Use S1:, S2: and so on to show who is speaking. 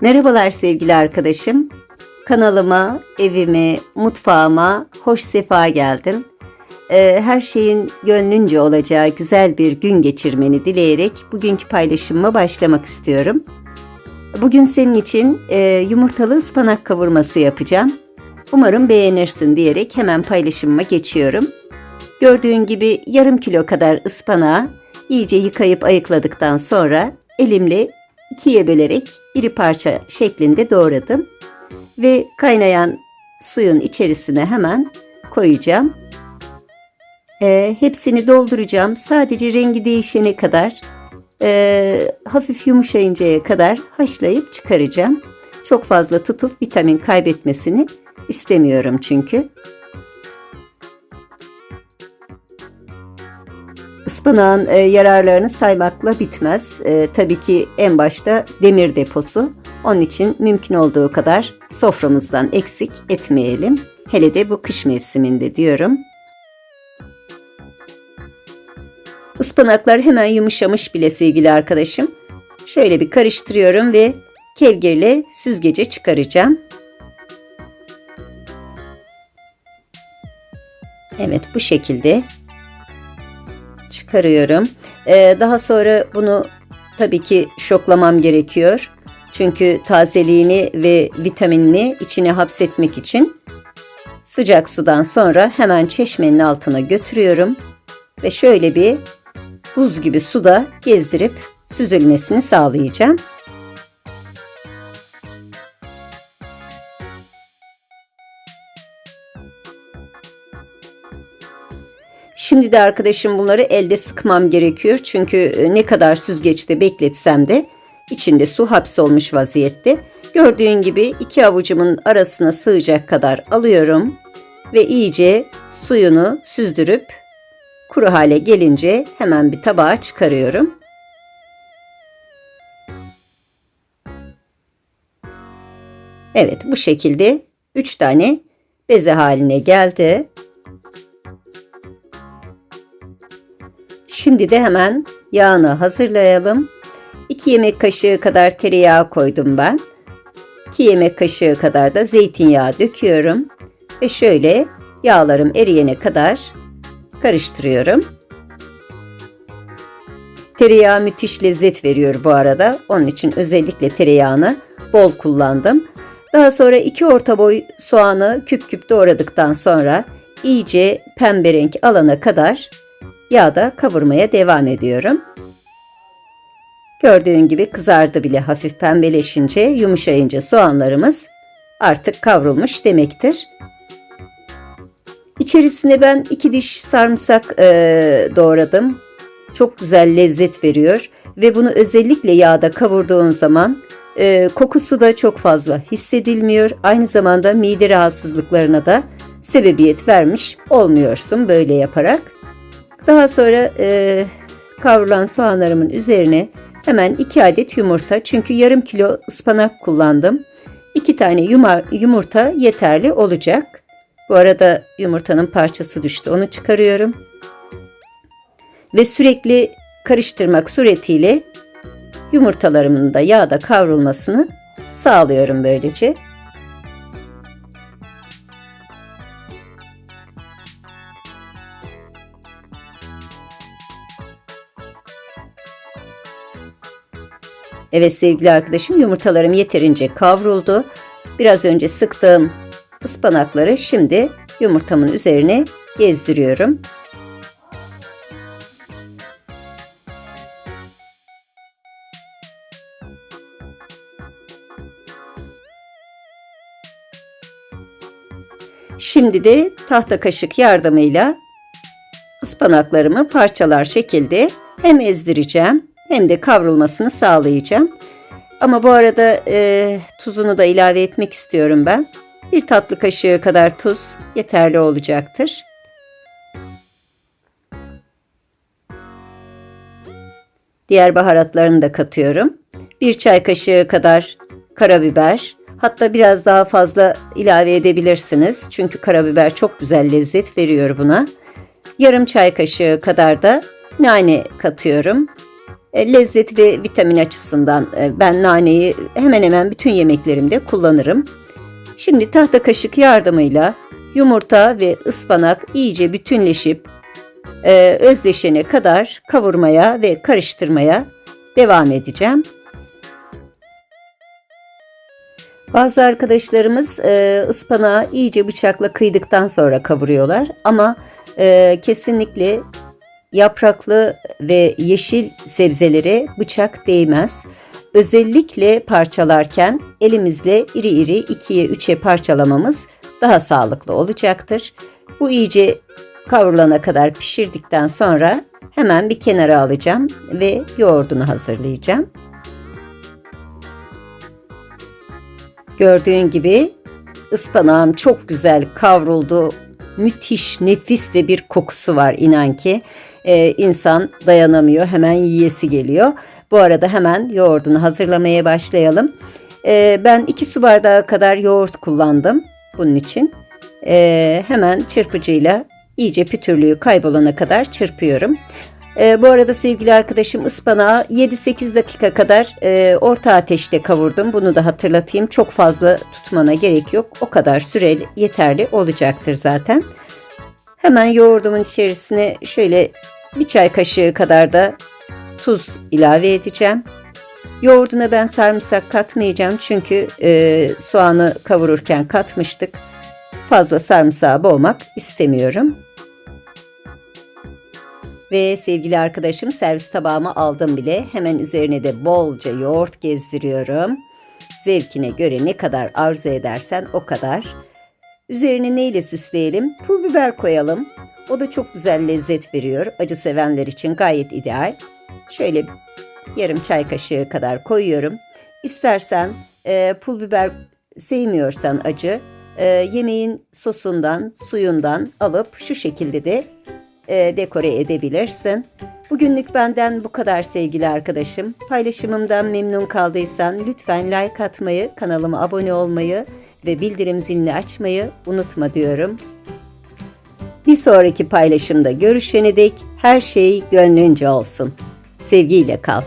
S1: Merhabalar sevgili arkadaşım. Kanalıma, evime, mutfağıma hoş sefa geldin. Ee, her şeyin gönlünce olacağı güzel bir gün geçirmeni dileyerek bugünkü paylaşımıma başlamak istiyorum. Bugün senin için e, yumurtalı ıspanak kavurması yapacağım. Umarım beğenirsin diyerek hemen paylaşımıma geçiyorum. Gördüğün gibi yarım kilo kadar ıspanağı iyice yıkayıp ayıkladıktan sonra elimle ikiye bölerek iri parça şeklinde doğradım. Ve kaynayan suyun içerisine hemen koyacağım. Ee, hepsini dolduracağım. Sadece rengi değişene kadar e, hafif yumuşayıncaya kadar haşlayıp çıkaracağım. Çok fazla tutup vitamin kaybetmesini istemiyorum çünkü. Ispanağın e, yararlarını saymakla bitmez. E, tabii ki en başta demir deposu. Onun için mümkün olduğu kadar soframızdan eksik etmeyelim. Hele de bu kış mevsiminde diyorum. Ispanaklar hemen yumuşamış bile sevgili arkadaşım. Şöyle bir karıştırıyorum ve kevgirle süzgece çıkaracağım. Evet bu şekilde çıkarıyorum. Ee, daha sonra bunu tabii ki şoklamam gerekiyor. Çünkü tazeliğini ve vitaminini içine hapsetmek için sıcak sudan sonra hemen çeşmenin altına götürüyorum ve şöyle bir buz gibi suda gezdirip süzülmesini sağlayacağım. Şimdi de arkadaşım bunları elde sıkmam gerekiyor. Çünkü e, ne kadar süzgeçte bekletsem de içinde su hapsolmuş vaziyette. Gördüğün gibi iki avucumun arasına sığacak kadar alıyorum ve iyice suyunu süzdürüp kuru hale gelince hemen bir tabağa çıkarıyorum. Evet bu şekilde 3 tane beze haline geldi. Şimdi de hemen yağını hazırlayalım. 2 yemek kaşığı kadar tereyağı koydum ben. 2 yemek kaşığı kadar da zeytinyağı döküyorum. Ve şöyle yağlarım eriyene kadar karıştırıyorum. Tereyağı müthiş lezzet veriyor bu arada. Onun için özellikle tereyağını bol kullandım. Daha sonra 2 orta boy soğanı küp küp doğradıktan sonra iyice pembe renk alana kadar yağda kavurmaya devam ediyorum. Gördüğün gibi kızardı bile hafif pembeleşince, yumuşayınca soğanlarımız artık kavrulmuş demektir. İçerisine ben iki diş sarımsak e, doğradım. Çok güzel lezzet veriyor ve bunu özellikle yağda kavurduğun zaman e, kokusu da çok fazla hissedilmiyor. Aynı zamanda mide rahatsızlıklarına da sebebiyet vermiş olmuyorsun böyle yaparak. Daha sonra e, kavrulan soğanlarımın üzerine hemen 2 adet yumurta çünkü yarım kilo ıspanak kullandım. 2 tane yumar, yumurta yeterli olacak. Bu arada yumurtanın parçası düştü onu çıkarıyorum. Ve sürekli karıştırmak suretiyle yumurtalarımın da yağda kavrulmasını sağlıyorum böylece. Evet sevgili arkadaşım yumurtalarım yeterince kavruldu. Biraz önce sıktığım ıspanakları şimdi yumurtamın üzerine gezdiriyorum. Şimdi de tahta kaşık yardımıyla ıspanaklarımı parçalar şekilde hem ezdireceğim hem de kavrulmasını sağlayacağım. Ama bu arada e, tuzunu da ilave etmek istiyorum ben. Bir tatlı kaşığı kadar tuz yeterli olacaktır. Diğer baharatlarını da katıyorum. Bir çay kaşığı kadar karabiber, hatta biraz daha fazla ilave edebilirsiniz. Çünkü karabiber çok güzel lezzet veriyor buna. Yarım çay kaşığı kadar da nane katıyorum. E, lezzet ve vitamin açısından e, ben naneyi hemen hemen bütün yemeklerimde kullanırım. Şimdi tahta kaşık yardımıyla yumurta ve ıspanak iyice bütünleşip e, özdeşene kadar kavurmaya ve karıştırmaya devam edeceğim. Bazı arkadaşlarımız e, ıspanağı iyice bıçakla kıydıktan sonra kavuruyorlar ama e, kesinlikle yapraklı ve yeşil sebzelere bıçak değmez. Özellikle parçalarken elimizle iri iri ikiye üçe parçalamamız daha sağlıklı olacaktır. Bu iyice kavrulana kadar pişirdikten sonra hemen bir kenara alacağım ve yoğurdunu hazırlayacağım. Gördüğün gibi ıspanağım çok güzel kavruldu. Müthiş, nefis de bir kokusu var inan ki. Ee, insan dayanamıyor, hemen yiyesi geliyor. Bu arada hemen yoğurdunu hazırlamaya başlayalım. Ee, ben 2 su bardağı kadar yoğurt kullandım bunun için. Ee, hemen çırpıcıyla iyice pütürlüğü kaybolana kadar çırpıyorum. Ee, bu arada sevgili arkadaşım ıspanağı 7-8 dakika kadar e, orta ateşte kavurdum. Bunu da hatırlatayım. Çok fazla tutmana gerek yok. O kadar süreli yeterli olacaktır zaten. Hemen yoğurdumun içerisine şöyle bir çay kaşığı kadar da tuz ilave edeceğim. Yoğurduna ben sarımsak katmayacağım çünkü e, soğanı kavururken katmıştık. Fazla sarımsağı boğmak istemiyorum. Ve sevgili arkadaşım servis tabağıma aldım bile. Hemen üzerine de bolca yoğurt gezdiriyorum. Zevkine göre ne kadar arzu edersen o kadar. Üzerine neyle süsleyelim? Pul biber koyalım. O da çok güzel lezzet veriyor. Acı sevenler için gayet ideal. Şöyle yarım çay kaşığı kadar koyuyorum. İstersen e, pul biber sevmiyorsan acı e, yemeğin sosundan, suyundan alıp şu şekilde de e, dekore edebilirsin. Bugünlük benden bu kadar sevgili arkadaşım. Paylaşımımdan memnun kaldıysan lütfen like atmayı, kanalıma abone olmayı ve bildirim zilini açmayı unutma diyorum. Bir sonraki paylaşımda görüşene dek her şey gönlünce olsun. Sevgiyle kal.